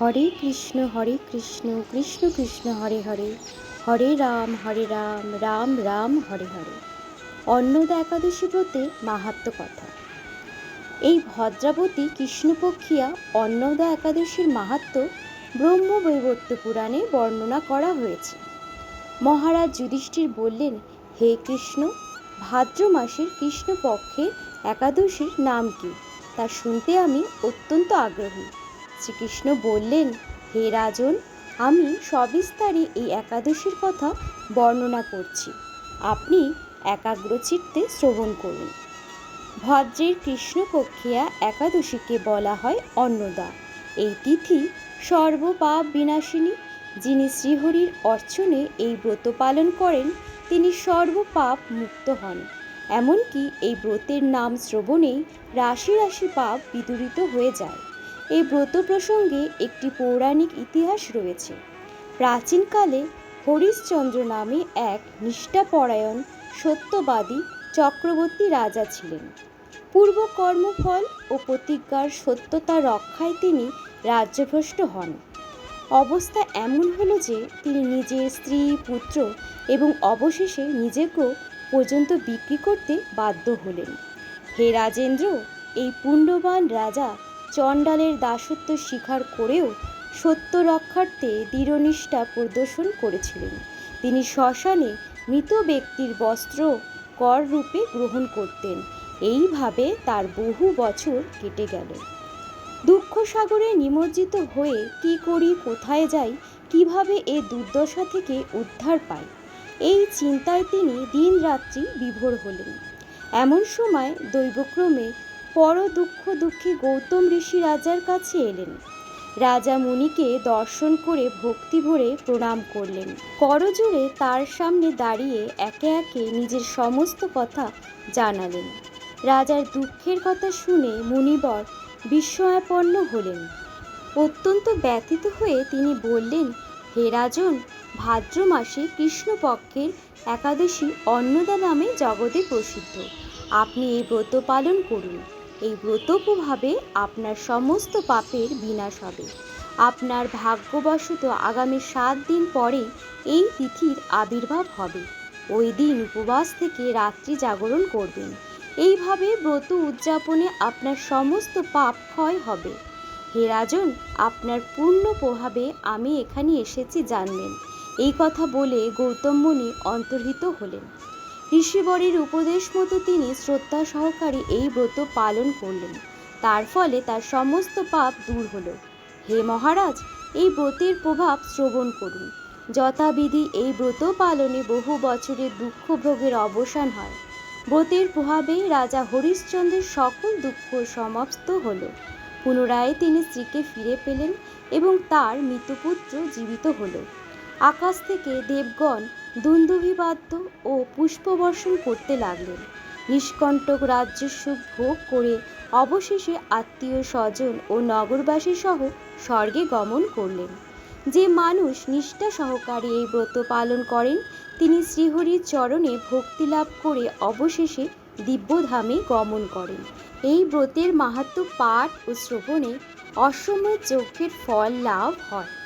হরে কৃষ্ণ হরে কৃষ্ণ কৃষ্ণ কৃষ্ণ, হরে হরে। হরে রাম হরে রাম রাম রাম, হরে হরে। অন্নদা একাদশী ব্রতে মাহাত্ম কথা। এই ভদ্রাবতী কৃষ্ণপক্ষিয়া অন্নদা একাদশীর মাহাত্ম ব্রহ্মবৈবর্ত পুরাণে বর্ণনা করা হয়েছে। মহারাজ যুধিষ্ঠির বললেন, হে কৃষ্ণ, ভাদ্র মাসের কৃষ্ণপক্ষে একাদশীর নাম কি? তা শুনতে আমি অত্যন্ত আগ্রহী। শ্রীকৃষ্ণ বললেন, হে রাজন, আমি সবিস্তারে এই একাদশীর কথা বর্ণনা করছি। আপনি একাগ্রচিত্তে শ্রবণ করুন। ভদ্রের কৃষ্ণপক্ষিয়া একাদশীকে বলা হয় অন্নদা। এই তিথি সর্বপাপ বিনাশিনী, যিনি শ্রীহরির অর্চনে এই ব্রত পালন করেন, তিনি সর্বপাপ মুক্ত হন। এমনকি এই ব্রতের নাম শ্রবণেই রাশি রাশি পাপ বিদূরিত হয়ে যায়। এই ব্রত প্রসঙ্গে একটি পৌরাণিক ইতিহাস রয়েছে। প্রাচীনকালে হরিশ্চন্দ্র নামে এক নিষ্ঠাপরায়ণ, সত্যবাদী, চক্রবর্তী রাজা ছিলেন। পূর্ব কর্মফল ও প্রতিজ্ঞার সত্যতা রক্ষায় তিনি রাজ্যভ্রষ্ট হন। অবস্থা এমন হলো যে, তিনি নিজের স্ত্রী, পুত্র এবং অবশেষে নিজেকেও পর্যন্ত বিক্রি করতে বাধ্য হলেন। হে রাজেন্দ্র, এই পুণ্যবান রাজা চণ্ডালের দাসত্ব স্বীকার করেও সত্য রক্ষার্থে দৃঢ়নিষ্ঠা প্রদর্শন করেছিলেন। তিনি শ্মশানে মৃত ব্যক্তির বস্ত্র কর রূপে গ্রহণ করতেন। এইভাবে তার বহু বছর কেটে গেল। দুঃখ সাগরে নিমজ্জিত হয়ে কি করি, কোথায় যাই, কীভাবে এ দুর্দশা থেকে উদ্ধার পাই, এই চিন্তায় তিনি দিন রাত্রি বিভোর হলেন। এমন সময় দৈবক্রমে পর দুঃখ দুঃখী গৌতম ঋষি রাজার কাছে এলেন। রাজা মুনিকে দর্শন করে ভক্তি ভরে প্রণাম করলেন। করজোড়ে তার সামনে দাঁড়িয়ে একে একে নিজের সমস্ত কথা জানালেন। রাজার দুঃখের কথা শুনে মুনিবর বিস্ময়াপন্ন হলেন। অত্যন্ত ব্যথিত হয়ে তিনি বললেন, হে রাজন, ভাদ্র মাসে কৃষ্ণপক্ষের একাদশী অন্নদা নামে জগতে প্রসিদ্ধ। আপনি এই ব্রত পালন করুন। এই ব্রত প্রভাবে আপনার সমস্ত পাপের বিনাশ হবে। আপনার ভাগ্যবশত আগামী সাত দিন পরে এই তিথির আবির্ভাব হবে। ওই দিন উপবাস থেকে রাত্রি জাগরণ করবেন। এইভাবে ব্রত উদযাপনে আপনার সমস্ত পাপ ক্ষয় হবে। হে রাজন, আপনার পূর্ণ প্রভাবে আমি এখানে এসেছি জানবেন এই কথা বলে গৌতম মুনি অন্তর্হিত হলেন। ঋষিবরের উপদেশ মতো তিনি শ্রদ্ধা সহকারে এই ব্রত পালন করলেন। তার ফলে তার সমস্ত পাপ দূর হলো। হে মহারাজ, এই ব্রতের প্রভাব শ্রবণ করুন। যথাবিধি এই ব্রত পালনে বহু বছরের দুঃখ ভোগের অবসান হয়। ব্রতের প্রভাবে রাজা হরিশ্চন্দ্রের সকল দুঃখ সমাপ্ত হল। পুনরায় তিনি স্ত্রীকে ফিরে পেলেন এবং তার মৃতপুত্র জীবিত হল। আকাশ থেকে দেবগণ দুন্দুভিবাদ্য ও পুষ্পবর্ষণ করতে লাগলেন। নিষ্কণ্টক রাজ্য সুখ ভোগ করে অবশেষে আত্মীয় স্বজন ও নগরবাসী সহ স্বর্গে গমন করলেন। যে মানুষ নিষ্ঠা সহকারে এই ব্রত পালন করেন, তিনি শ্রীহরির চরণে ভক্তি লাভ করে অবশেষে দিব্যধামে গমন করেন। এই ব্রতের মাহাত্ম পাঠ ও শ্রবণে অসময় যজ্ঞের ফল লাভ হয়।